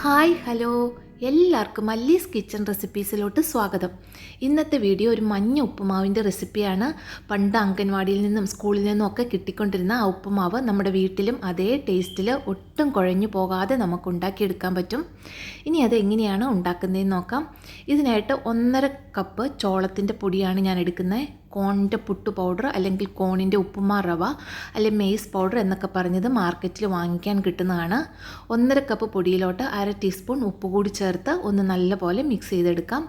Hi hello. എല്ലാവർക്കും മല്ലീസ് kitchen റെസിപ്പീസിലോട്ട് സ്വാഗതം. ഇന്നത്തെ വീഡിയോ ഒരു മഞ്ഞ ഉപ്പുമാവിന്റെ റെസിപ്പിയാണ്. പണ്ട് അംഗൻവാടിയിൽ നിന്നും സ്കൂളിൽ നിന്നും ഒക്കെ കിട്ടിക്കൊണ്ടിരുന്ന ആ ഉപ്പുമാവ് നമ്മുടെ വീട്ടിലും അതേ ടേസ്റ്റിൽ ഒട്ടും കുഴഞ്ഞു പോകാതെ നമുക്ക് ഉണ്ടാക്കിയെടുക്കാൻ പറ്റും. ഇനി അത് എങ്ങനെയാണ് ഉണ്ടാക്കുന്നതെന്ന് നോക്കാം. ഇതിനായിട്ട് ഒന്നര കപ്പ് ചോളത്തിന്റെ പൊടിയാണ് ഞാൻ എടുക്കുന്നത്. കോണിന്റെ പുട്ട് പൗഡർ അല്ലെങ്കിൽ കോണിന്റെ ഉപ്പുമാ റവ അല്ലെങ്കിൽ മെയ്സ് പൗഡർ എന്നൊക്കെ പറഞ്ഞത് മാർക്കറ്റിൽ വാങ്ങിക്കാൻ കിട്ടുന്നതാണ്. ഒന്നര കപ്പ് പൊടിയിലോട്ട് അര ടീസ്പൂൺ ഉപ്പ് കൂടി ചേർത്ത് ഒന്ന് നല്ലപോലെ മിക്സ് ചെയ്തെടുക്കാം.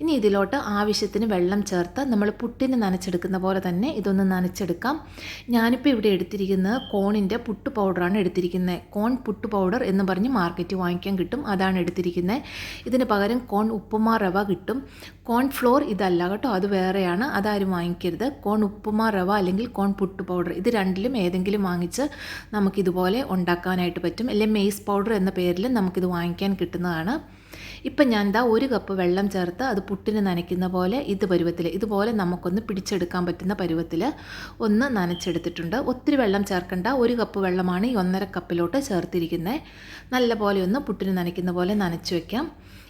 ഇനി ഇതിലോട്ട് ആവശ്യത്തിന് വെള്ളം ചേർത്ത് നമ്മൾ പുട്ടിന് നനച്ചെടുക്കുന്ന പോലെ തന്നെ ഇതൊന്ന് നനച്ചെടുക്കാം. ഞാനിപ്പോൾ ഇവിടെ എടുത്തിരിക്കുന്നത് കോണിന്റെ പുട്ട് പൗഡറാണ് എടുത്തിരിക്കുന്നത്. കോൺ പുട്ട് പൗഡർ എന്ന് പറഞ്ഞ് മാർക്കറ്റ് വാങ്ങിക്കാൻ കിട്ടും. അതാണ് എടുത്തിരിക്കുന്നത്. ഇതിന് പകരം കോൺ ഉപ്പുമാ റവ കിട്ടും. കോൺ ഫ്ലോർ ഇതല്ല കേട്ടോ അത് വേറെയാണ്. അതാരും വാങ്ങിക്കരുത്. കോൺ ഉപ്പുമാ റവ അല്ലെങ്കിൽ കോൺ പുട്ട് പൗഡർ ഇത് രണ്ടിലും ഏതെങ്കിലും വാങ്ങിച്ച് നമുക്കിതുപോലെ ഉണ്ടാക്കാനായിട്ട് പറ്റും. അല്ലെങ്കിൽ മെയ്സ് പൗഡർ എന്ന പേരിൽ നമുക്കിത് വാങ്ങിക്കാൻ കിട്ടുന്നതാണ്. ഇപ്പം ഞാൻ ഇതാ ഒരു കപ്പ് വെള്ളം ചേർത്ത് അത് പുട്ടിന് നനയ്ക്കുന്ന പോലെ ഇത് പരുവത്തിൽ ഇതുപോലെ നമുക്കൊന്ന് പിടിച്ചെടുക്കാൻ പറ്റുന്ന പരുവത്തിൽ ഒന്ന് നനച്ചെടുത്തിട്ടുണ്ട്. ഒത്തിരി വെള്ളം ചേർക്കേണ്ട ഒരു കപ്പ് വെള്ളമാണ് ഈ ഒന്നര കപ്പിലോട്ട് ചേർത്തിരിക്കുന്നത് നല്ല പോലെ ഒന്ന് പുട്ടിന് നനയ്ക്കുന്ന പോലെ നനച്ച് വയ്ക്കാം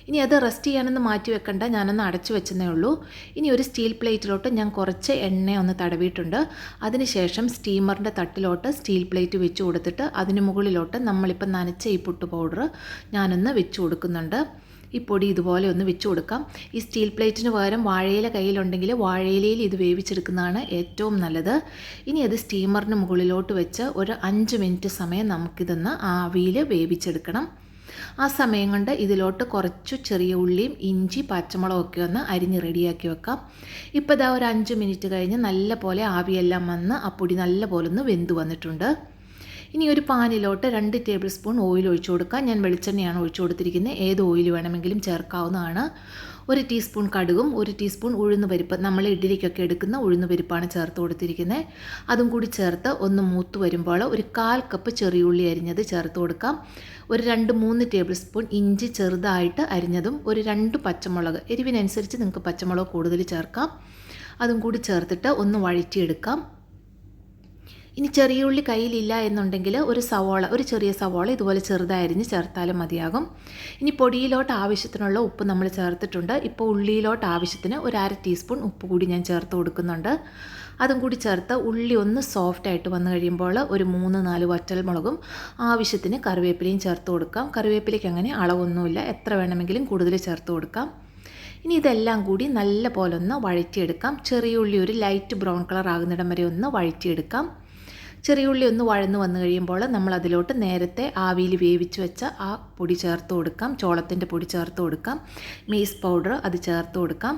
ഇനി അത് റെസ്റ്റ് ചെയ്യാനൊന്ന് മാറ്റി വെക്കണ്ട ഞാനൊന്ന് അടച്ചു വെച്ചതേ ഉള്ളൂ. ഇനി ഒരു സ്റ്റീൽ പ്ലേറ്റിലോട്ട് ഞാൻ കുറച്ച് എണ്ണ ഒന്ന് തടവിയിട്ടുണ്ട്. അതിനുശേഷം സ്റ്റീമറിന്റെ തട്ടിലോട്ട് സ്റ്റീൽ പ്ലേറ്റ് വെച്ച് കൊടുത്തിട്ട് അതിന് മുകളിലോട്ട് നമ്മളിപ്പോൾ നനച്ച ഈ പുട്ട് പൗഡർ ഞാനൊന്ന് വെച്ച് കൊടുക്കുന്നുണ്ട്. ഈ പൊടി ഇതുപോലെ ഒന്ന് വെച്ച് കൊടുക്കാം. ഈ സ്റ്റീൽ പ്ലേറ്റിന് പകരം വാഴയില കയ്യിലുണ്ടെങ്കിൽ വാഴയിലയിൽ ഇത് വേവിച്ചെടുക്കുന്നതാണ് ഏറ്റവും നല്ലത്. ഇനി അത് സ്റ്റീമറിന് മുകളിലോട്ട് വെച്ച് ഒരു അഞ്ച് മിനിറ്റ് സമയം നമുക്കിതൊന്ന് ആവിയിൽ വേവിച്ചെടുക്കണം. ആ സമയം കൊണ്ട് ഇതിലോട്ട് കുറച്ച് ചെറിയ ഉള്ളിയും ഇഞ്ചി പച്ചമുളകൊക്കെ ഒന്ന് അരിഞ്ഞ് റെഡിയാക്കി വെക്കാം. ഇപ്പോൾ ഇതാ ഒരു അഞ്ച് മിനിറ്റ് കഴിഞ്ഞ് നല്ല പോലെ ആവിയെല്ലാം വന്ന് ആ പൊടി നല്ല പോലെ ഒന്ന് വെന്ത് വന്നിട്ടുണ്ട്. ഇനി ഒരു പാനിലോട്ട് രണ്ട് ടേബിൾ സ്പൂൺ ഓയിൽ ഒഴിച്ചു കൊടുക്കുക ഞാൻ വെളിച്ചെണ്ണയാണ് ഒഴിച്ചു കൊടുത്തിരിക്കുന്നത്. ഏത് ഓയിൽ വേണമെങ്കിലും ചേർക്കാവുന്നതാണ്. ഒരു ടീസ്പൂൺ കടുകും ഒരു ടീസ്പൂൺ ഉഴുന്ന് പരിപ്പ്. നമ്മൾ ഇഡ്ഡലിക്കൊക്കെ എടുക്കുന്ന ഉഴുന്ന് പരിപ്പാണ് ചേർത്ത് കൊടുത്തിരിക്കുന്നത്. അതും കൂടി ചേർത്ത് ഒന്ന് മൂത്ത് വരുമ്പോൾ ഒരു കാൽ കപ്പ് ചെറിയുള്ളി അരിഞ്ഞത് ചേർത്ത് കൊടുക്കാം. ഒരു രണ്ട് മൂന്ന് ടേബിൾ സ്പൂൺ ഇഞ്ചി ചെറുതായിട്ട് അരിഞ്ഞതും ഒരു രണ്ട് പച്ചമുളക്. എരിവിനനുസരിച്ച് നിങ്ങൾക്ക് പച്ചമുളക് കൂടുതൽ ചേർക്കാം. അതും കൂടി ചേർത്തിട്ട് ഒന്ന് വഴറ്റിയെടുക്കാം. ഇനി ചെറിയ ഉള്ളി കയ്യിലില്ല എന്നുണ്ടെങ്കിൽ ഒരു സവോള ഒരു ചെറിയ സവോള ഇതുപോലെ ചെറുതായിരിഞ്ഞ് ചേർത്താലും മതിയാകും. ഇനി പൊടിയിലോട്ട് ആവശ്യത്തിനുള്ള ഉപ്പ് നമ്മൾ ചേർത്തിട്ടുണ്ട്. ഇപ്പോൾ ഉള്ളിയിലോട്ട് ആവശ്യത്തിന് ഒരു അര ടീസ്പൂൺ ഉപ്പ് കൂടി ഞാൻ ചേർത്ത് കൊടുക്കുന്നുണ്ട്. അതും കൂടി ചേർത്ത് ഉള്ളി ഒന്ന് സോഫ്റ്റ് ആയിട്ട് വന്നു കഴിയുമ്പോൾ ഒരു മൂന്ന് നാല് വറ്റൽമുളകും ആവശ്യത്തിന് കറിവേപ്പിലയും ചേർത്ത് കൊടുക്കാം. കറിവേപ്പിലയ്ക്ക് അങ്ങനെ അളവൊന്നുമില്ല. എത്ര വേണമെങ്കിലും കൂടുതൽ ചേർത്ത് കൊടുക്കാം. ഇനി ഇതെല്ലാം കൂടി നല്ല പോലെ ഒന്ന് വഴറ്റിയെടുക്കാം. ചെറിയ ഉള്ളി ഒരു ലൈറ്റ് ബ്രൗൺ കളർ ആകുന്നിടം വരെ ഒന്ന് വഴറ്റിയെടുക്കാം. ചെറിയ ഉള്ളി ഒന്ന് വഴന്ന് വന്നു കഴിയുമ്പോൾ നമ്മൾ അതിലോട്ട് നേരത്തെ ആവിയിൽ വേവിച്ച് വെച്ച ആ പൊടി ചേർത്ത് കൊടുക്കാം. ചോളത്തിന്റെ പൊടി ചേർത്ത് കൊടുക്കാം. മീസ് പൗഡർ അത് ചേർത്ത് കൊടുക്കാം.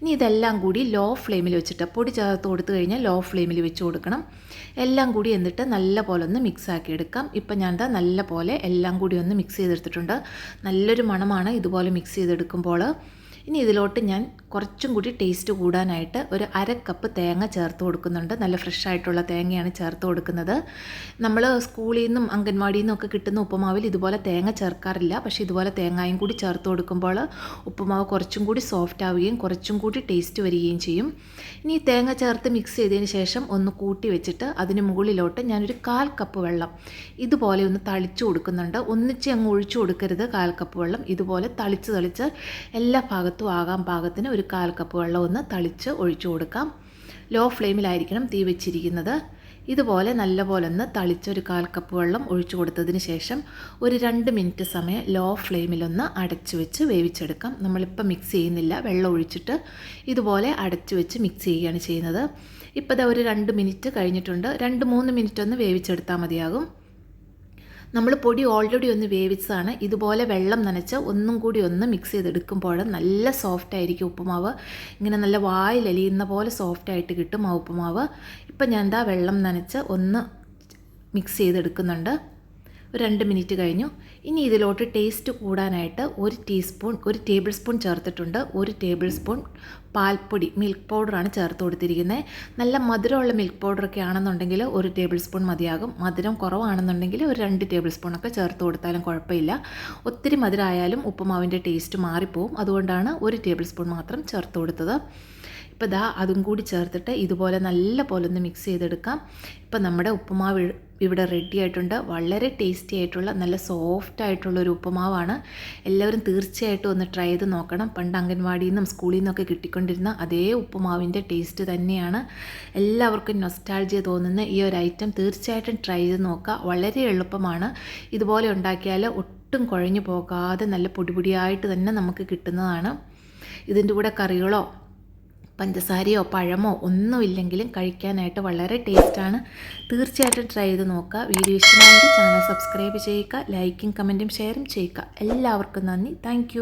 ഇനി ഇതെല്ലാം കൂടി ലോ ഫ്ലെയിമിൽ വെച്ചിട്ട് പൊടി ചേർത്ത് കൊടുത്തു കഴിഞ്ഞാൽ ലോ ഫ്ലെയിമിൽ വെച്ച് കൊടുക്കണം. എല്ലാം കൂടി എന്നിട്ട് നല്ല പോലെ ഒന്ന് മിക്സ് ആക്കി എടുക്കാം. ഇപ്പം ഞാൻ നല്ല പോലെ എല്ലാം കൂടി ഒന്ന് മിക്സ് ചെയ്തെടുത്തിട്ടുണ്ട്. നല്ലൊരു മണമാണ് ഇതുപോലെ മിക്സ് ചെയ്തെടുക്കുമ്പോൾ. ഇനി ഇതിലോട്ട് ഞാൻ കുറച്ചും കൂടി ടേസ്റ്റ് കൂടാനായിട്ട് ഒരു അര കപ്പ് തേങ്ങ ചേർത്ത് കൊടുക്കുന്നുണ്ട്. നല്ല ഫ്രഷ് ആയിട്ടുള്ള തേങ്ങയാണ് ചേർത്ത് കൊടുക്കുന്നത്. നമ്മൾ സ്കൂളിൽ നിന്നും അംഗൻവാടിയിൽ നിന്നും ഒക്കെ കിട്ടുന്ന ഉപ്പുമാവിൽ ഇതുപോലെ തേങ്ങ ചേർക്കാറില്ല. പക്ഷേ ഇതുപോലെ തേങ്ങയും കൂടി ചേർത്ത് കൊടുക്കുമ്പോൾ ഉപ്പുമാവ് കുറച്ചും കൂടി സോഫ്റ്റ് ആവുകയും കുറച്ചും കൂടി ടേസ്റ്റ് വരികയും ചെയ്യും. ഇനി തേങ്ങ ചേർത്ത് മിക്സ് ചെയ്തതിന് ശേഷം ഒന്ന് കൂട്ടി വെച്ചിട്ട് അതിന് മുകളിലോട്ട് ഞാനൊരു കാൽ കപ്പ് വെള്ളം ഇതുപോലെ ഒന്ന് തളിച്ചു കൊടുക്കുന്നുണ്ട്. ഒന്നിച്ച് അങ്ങ് ഒഴിച്ചു കൊടുക്കരുത്. കാൽ കപ്പ് വെള്ളം ഇതുപോലെ തളിച്ച് തളിച്ച് എല്ലാ ഭാഗത്തും ആകാൻ പാകത്തിന് ഒരു കാൽ കപ്പ് വെള്ളം ഒന്ന് തളിച്ച് ഒഴിച്ചു കൊടുക്കാം. ലോ ഫ്ലെയിമിലായിരിക്കണം തീ വെച്ചിരിക്കുന്നത്. ഇതുപോലെ നല്ലപോലെ ഒന്ന് തളിച്ചൊരു കാൽ കപ്പ് വെള്ളം ഒഴിച്ചു കൊടുത്തതിന് ശേഷം ഒരു രണ്ട് മിനിറ്റ് സമയം ലോ ഫ്ലെയിമിലൊന്ന് അടച്ചു വെച്ച് വേവിച്ചെടുക്കാം. നമ്മളിപ്പോൾ മിക്സ് ചെയ്യുന്നില്ല. വെള്ളം ഒഴിച്ചിട്ട് ഇതുപോലെ അടച്ചു വെച്ച് മിക്സ് ചെയ്യുകയാണ് ചെയ്യുന്നത്. ഇപ്പോൾ ഒരു രണ്ട് മിനിറ്റ് കഴിഞ്ഞിട്ടുണ്ട്. രണ്ട് മൂന്ന് മിനിറ്റ് ഒന്ന് വേവിച്ചെടുത്താൽ മതിയാകും. നമ്മൾ പൊടി ഓൾറെഡി ഒന്ന് വേവിച്ചതാണ്. ഇതുപോലെ വെള്ളം നനച്ച് ഒന്നും കൂടി ഒന്ന് മിക്സ് ചെയ്തെടുക്കുമ്പോൾ നല്ല സോഫ്റ്റ് ആയിരിക്കും ഉപ്പുമാവ്. ഇങ്ങനെ നല്ല വായിലലിയുന്ന പോലെ സോഫ്റ്റ് ആയിട്ട് കിട്ടും ആ ഉപ്പുമാവ്. ഇപ്പം ഞാൻ എന്താ വെള്ളം നനച്ച് ഒന്ന് മിക്സ് ചെയ്തെടുക്കുന്നുണ്ട്. രണ്ട് മിനിറ്റ് കഴിഞ്ഞു. ഇനി ഇതിലോട്ട് ടേസ്റ്റ് കൂടാനായിട്ട് ഒരു ടീസ്പൂൺ ഒരു ടേബിൾ സ്പൂൺ ചേർത്തിട്ടുണ്ട്. ഒരു ടേബിൾ സ്പൂൺ പാൽപ്പൊടി മിൽക്ക് പൗഡറാണ് ചേർത്ത് കൊടുത്തിരിക്കുന്നത് നല്ല മധുരമുള്ള മിൽക്ക് പൗഡറൊക്കെ ആണെന്നുണ്ടെങ്കിൽ ഒരു ടേബിൾ സ്പൂൺ മതിയാകും. മധുരം കുറവാണെന്നുണ്ടെങ്കിൽ ഒരു രണ്ട് ടേബിൾ സ്പൂണൊക്കെ ചേർത്ത് കൊടുത്താലും കുഴപ്പമില്ല. ഒത്തിരി മധുരമായാലും ഉപ്പുമാവിന്റെ ടേസ്റ്റ് മാറിപ്പോവും. അതുകൊണ്ടാണ് ഒരു ടേബിൾ സ്പൂൺ മാത്രം ചേർത്ത് കൊടുത്തത്. ഇപ്പോൾ ദാ അതും കൂടി ചേർത്തിട്ട് ഇതുപോലെ നല്ല പോലെ ഒന്ന് മിക്സ് ചെയ്തെടുക്കാം. ഇപ്പം നമ്മുടെ ഉപ്പുമാവ് ഇവിടെ റെഡി ആയിട്ടുണ്ട്. വളരെ ടേസ്റ്റി ആയിട്ടുള്ള നല്ല സോഫ്റ്റ് ആയിട്ടുള്ള ഒരു ഉപ്പുമാവാണ്. എല്ലാവരും തീർച്ചയായിട്ടും ഒന്ന് ട്രൈ ചെയ്ത് നോക്കണം. പണ്ട് അംഗൻവാടിയിൽ നിന്നും സ്കൂളിൽ നിന്നൊക്കെ കിട്ടിക്കൊണ്ടിരുന്ന അതേ ഉപ്പുമാവിന്റെ ടേസ്റ്റ് തന്നെയാണ്. എല്ലാവർക്കും നൊസ്റ്റാൾജിയ തോന്നുന്ന ഈ ഒരു ഐറ്റം തീർച്ചയായിട്ടും ട്രൈ ചെയ്ത് നോക്കുക. വളരെ എളുപ്പമാണ്. ഇതുപോലെ ഉണ്ടാക്കിയാൽ ഒട്ടും കുഴഞ്ഞു പോകാതെ നല്ല പൊടിപൊടിയായിട്ട് തന്നെ നമുക്ക് കിട്ടുന്നതാണ്. ഇതിന്റെ കൂടെ കറികളോ പഞ്ചസാരയോ പഴമോ ഒന്നുമില്ലെങ്കിലും കഴിക്കാനായിട്ട് വളരെ ടേസ്റ്റാണ്. തീർച്ചയായിട്ടും ട്രൈ ചെയ്ത് നോക്കുക. വീഡിയോ ഇഷ്ടമായെങ്കിൽ ചാനൽ സബ്സ്ക്രൈബ് ചെയ്യുക. ലൈക്കും കമന്റും ഷെയറും ചെയ്യുക. എല്ലാവർക്കും നന്ദി. താങ്ക്